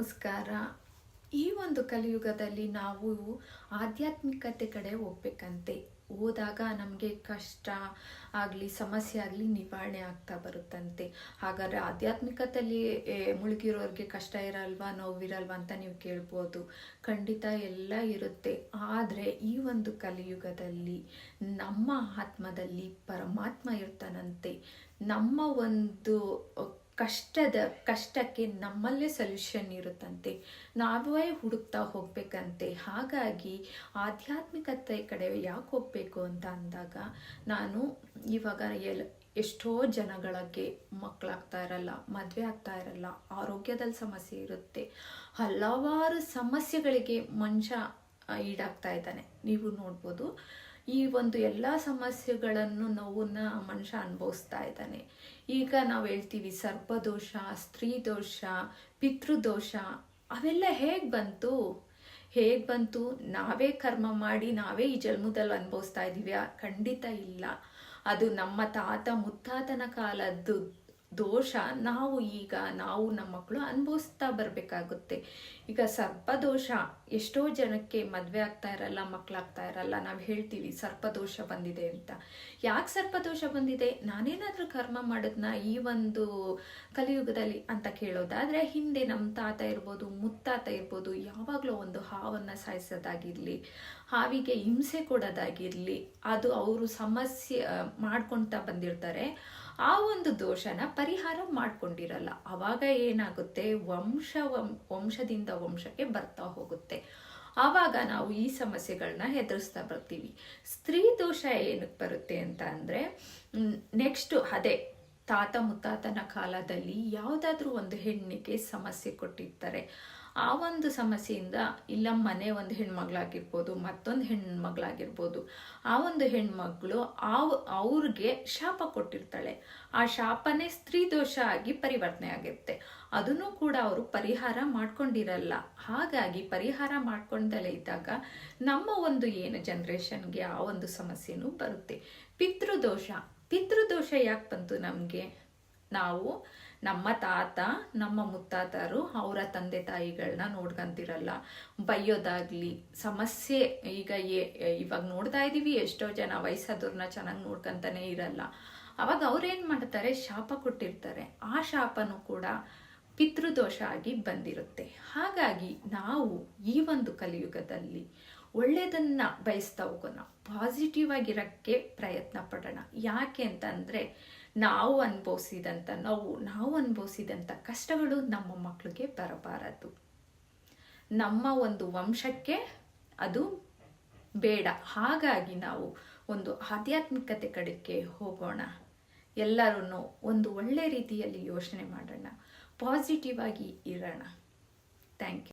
ನಮಸ್ಕಾರ. ಈ ಒಂದು ಕಲಿಯುಗದಲ್ಲಿ ನಾವು ಆಧ್ಯಾತ್ಮಿಕತೆ ಕಡೆ ಹೋಗ್ಬೇಕಂತೆ. ಹೋದಾಗ ನಮಗೆ ಕಷ್ಟ ಆಗಲಿ, ಸಮಸ್ಯೆ ಆಗಲಿ ನಿವಾರಣೆ ಆಗ್ತಾ ಬರುತ್ತಂತೆ. ಹಾಗಾದರೆ ಆಧ್ಯಾತ್ಮಿಕತೆಯಲ್ಲಿ ಮುಳುಗಿರೋರಿಗೆ ಕಷ್ಟ ಇರಲ್ವಾ, ನೋವಿರಲ್ವಾ ಅಂತ ನೀವು ಕೇಳ್ಬೋದು. ಖಂಡಿತ ಎಲ್ಲ ಇರುತ್ತೆ. ಆದರೆ ಈ ಒಂದು ಕಲಿಯುಗದಲ್ಲಿ ನಮ್ಮ ಆತ್ಮದಲ್ಲಿ ಪರಮಾತ್ಮ ಇರ್ತಾನಂತೆ. ನಮ್ಮ ಒಂದು ಕಷ್ಟದ, ಕಷ್ಟಕ್ಕೆ ನಮ್ಮಲ್ಲೇ ಸೊಲ್ಯೂಷನ್ ಇರುತ್ತಂತೆ. ನಾವೇ ಹುಡುಕ್ತಾ ಹೋಗ್ಬೇಕಂತೆ. ಹಾಗಾಗಿ ಆಧ್ಯಾತ್ಮಿಕತೆ ಕಡೆ ಯಾಕೆ ಹೋಗ್ಬೇಕು ಅಂತ ಅಂದಾಗ, ನಾನು ಇವಾಗ ಎಲ್, ಎಷ್ಟೋ ಜನಗಳಿಗೆ ಮಕ್ಕಳಾಗ್ತಾ ಇರಲ್ಲ, ಮದುವೆ ಆಗ್ತಾ ಇರಲ್ಲ, ಆರೋಗ್ಯದಲ್ಲಿ ಸಮಸ್ಯೆ ಇರುತ್ತೆ. ಹಲವಾರು ಸಮಸ್ಯೆಗಳಿಗೆ ಮನುಷ್ಯ ಈಡಾಗ್ತಾ ಇದ್ದಾನೆ. ನೀವು ನೋಡ್ಬೋದು. ಈ ಒಂದು ಎಲ್ಲ ಸಮಸ್ಯೆಗಳನ್ನು ನೋವನ್ನ ಮನುಷ್ಯ ಅನುಭವಿಸ್ತಾ ಇದ್ದಾನೆ. ಈಗ ನಾವು ಹೇಳ್ತೀವಿ ಸರ್ಪದೋಷ ಸ್ತ್ರೀ ದೋಷ ಪಿತೃದೋಷ, ಅವೆಲ್ಲ ಹೇಗೆ ಬಂತು? ಹೇಗೆ ಬಂತು? ನಾವೇ ಕರ್ಮ ಮಾಡಿ ನಾವೇ ಈ ಜನ್ಮದಲ್ಲಿ ಅನುಭವಿಸ್ತಾ ಇದೀವಿ ಖಂಡಿತ ಇಲ್ಲ. ಅದು ನಮ್ಮ ತಾತ ಮುತ್ತಾತನ ಕಾಲದ್ದು ದೋಷ ನಾವು ಈಗ ನಾವು ನಮ್ಮ ಮಕ್ಕಳು ಅನುಭವಿಸ್ತಾ ಬರಬೇಕಾಗುತ್ತೆ. ಈಗ ಸರ್ಪದೋಷ ಎಷ್ಟೋ ಜನಕ್ಕೆ ಮದುವೆ ಆಗ್ತಾ ಇರಲ್ಲ ಮಕ್ಕಳಾಗ್ತಾ ಇರಲ್ಲ, ನಾವು ಹೇಳ್ತೀವಿ ಸರ್ಪದೋಷ ಬಂದಿದೆ ಅಂತ. ಯಾಕೆ ಸರ್ಪದೋಷ ಬಂದಿದೆ? ನಾನೇನಾದರೂ ಕರ್ಮ ಮಾಡಿದ್ನ ಈ ಒಂದು ಕಲಿಯುಗದಲ್ಲಿ ಅಂತ ಕೇಳೋದಾದ್ರೆ ಹಿಂದೆ ನಮ್ಮ ತಾತ ಇರ್ಬೋದು, ಮುತ್ತಾತ ಇರ್ಬೋದು, ಯಾವಾಗಲೂ ಒಂದು ಹಾವನ್ನು ಸಾಯಿಸೋದಾಗಿರಲಿ, ಹಾವಿಗೆ ಹಿಂಸೆ ಕೊಡೋದಾಗಿರಲಿ, ಅದು ಅವರು ಸಮಸ್ಯೆ ಮಾಡ್ಕೊತಾ ಬಂದಿರ್ತಾರೆ. ಆ ಒಂದು ದೋಷನ ಪರಿಹಾರ ಮಾಡ್ಕೊಂಡಿರಲ್ಲ. ಅವಾಗ ಏನಾಗುತ್ತೆ? ವಂಶ ವಂಶ ವಂಶದಿಂದ ವಂಶಕ್ಕೆ ಬರ್ತಾ ಹೋಗುತ್ತೆ. ಆವಾಗ ನಾವು ಈ ಸಮಸ್ಯೆಗಳನ್ನ ಎದುರಿಸ್ತಾ ಬರ್ತೀವಿ. ಸ್ತ್ರೀ ದೋಷ ಏನಕ್ಕೆ ಬರುತ್ತೆ ಅಂತ ಅಂದರೆ ನೆಕ್ಸ್ಟು ಅದೇ ತಾತ ಮುತ್ತಾತನ ಕಾಲದಲ್ಲಿ ಯಾವುದಾದ್ರೂ ಒಂದು ಹೆಣ್ಣಿಗೆ ಸಮಸ್ಯೆ ಕೊಟ್ಟಿರ್ತಾರೆ. ಆ ಒಂದು ಸಮಸ್ಯೆಯಿಂದ ಇಲ್ಲ, ಮನೆ ಒಂದು ಹೆಣ್ಮಗಳಾಗಿರ್ಬೋದು, ಮತ್ತೊಂದು ಹೆಣ್ಮಗಳಾಗಿರ್ಬೋದು, ಆ ಒಂದು ಹೆಣ್ಮಗಳು ಆ ಅವ್ರಿಗೆ ಶಾಪ ಕೊಟ್ಟಿರ್ತಾಳೆ. ಆ ಶಾಪನೇ ಸ್ತ್ರೀ ದೋಷ ಆಗಿ ಪರಿವರ್ತನೆ ಆಗಿರುತ್ತೆ ಅದನ್ನು ಕೂಡ ಅವರು ಪರಿಹಾರ ಮಾಡ್ಕೊಂಡಿರಲ್ಲ. ಹಾಗಾಗಿ ಪರಿಹಾರ ಮಾಡ್ಕೊಂಡಲೇ ಇದ್ದಾಗ ನಮ್ಮ ಒಂದು ಏನು ಜನ್ರೇಷನ್ಗೆ ಆ ಒಂದು ಸಮಸ್ಯೆನೂ ಬರುತ್ತೆ. ಪಿತೃದೋಷ. ಪಿತೃದೋಷ ಯಾಕೆ ಬಂತು ನಮಗೆ? ನಾವು ನಮ್ಮ ತಾತ, ನಮ್ಮ ಮುತ್ತಾತರು ಅವರ ತಂದೆ ತಾಯಿಗಳನ್ನ ನೋಡ್ಕೊಂತಿರಲ್ಲ. ಬೈಯೋದಾಗ್ಲಿ, ಸಮಸ್ಯೆ ಈಗ ಏ- ಇವಾಗ ನೋಡ್ತಾ ಇದೀವಿ, ಎಷ್ಟೋ ಜನ ವಯಸ್ಸಾದವ್ರನ್ನ ಚೆನ್ನಾಗಿ ನೋಡ್ಕೊಂತಾನೆ ಇರಲ್ಲ. ಅವಾಗ ಅವ್ರೇನು ಮಾಡ್ತಾರೆ? ಶಾಪ ಕೊಟ್ಟಿರ್ತಾರೆ. ಆ ಶಾಪನೂ ಕೂಡ ಪಿತೃದೋಷ ಆಗಿ ಬಂದಿರುತ್ತೆ. ಹಾಗಾಗಿ ನಾವು ಈ ಒಂದು ಕಲಿಯುಗದಲ್ಲಿ ಒಳ್ಳೆಯದನ್ನ ಬಯಸ್ತಾ ಹೋಗೋಣ. ಪಾಸಿಟಿವ್ ಆಗಿರೋಕ್ಕೆ ಪ್ರಯತ್ನ ಪಡೋಣ. ಯಾಕೆ ಅಂತಂದರೆ ನಾವು ಅನುಭವಿಸಿದಂಥ ನೋವು, ನಾವು ಅನುಭವಿಸಿದಂಥ ಕಷ್ಟಗಳು ನಮ್ಮ ಮಕ್ಕಳಿಗೆ ಬರಬಾರದು. ನಮ್ಮ ಒಂದು ವಂಶಕ್ಕೆ ಅದು ಬೇಡ. ಹಾಗಾಗಿ ನಾವು ಒಂದು ಆಧ್ಯಾತ್ಮಿಕತೆ ಕಡೆಗೆ ಹೋಗೋಣ. ಎಲ್ಲರೂ ಒಂದು ಒಳ್ಳೆ ರೀತಿಯಲ್ಲಿ ಯೋಚನೆ ಮಾಡೋಣ. ಪಾಸಿಟಿವ್ ಆಗಿ ಇರೋಣ. Thank you.